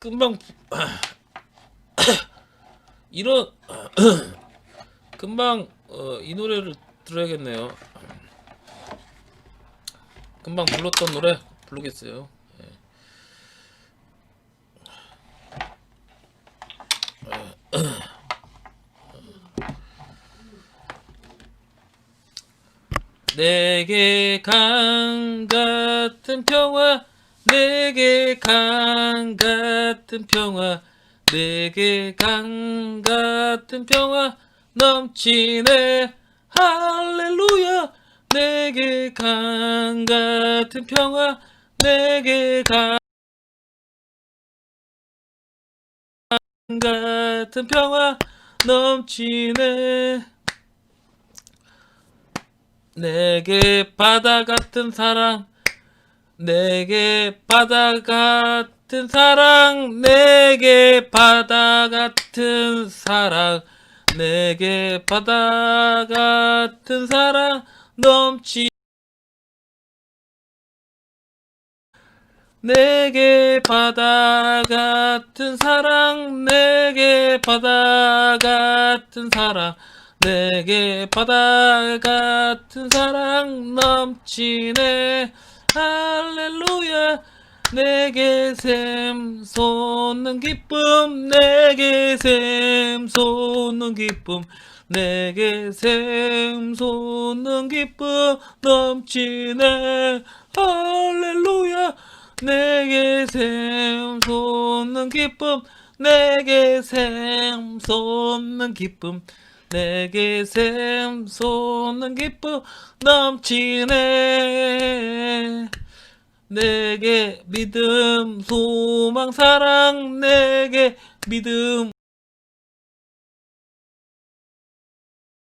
금방 이런 금방 어, 이 노래를 들어야겠네요. 금방 불렀던 노래 부르겠어요. 예. 내게 강 같은 평화 내게 강 같은 평화 내게 강 같은 평화 넘치네. 할렐루야. 내게 강 같은 평화 내게 강 같은 평화 넘치네. 내게 바다 같은 사랑 내게 바다 같은 사랑 내게 바다 같은 사랑 내게 바다 같은 사랑 넘치 내게 바다 같은 사랑 내게 바다 같은 사랑 내게 바다 같은 사랑 넘치네 할렐루야. 내게 샘 솟는 기쁨 내게 샘 솟는 기쁨 내게 샘 솟는 기쁨 넘치네. 할렐루야. 내게 샘 솟는 기쁨 내게 샘 솟는 기쁨 내게 샘 솟는 기쁨 넘치네 내게 믿음 소망 사랑 내게 믿음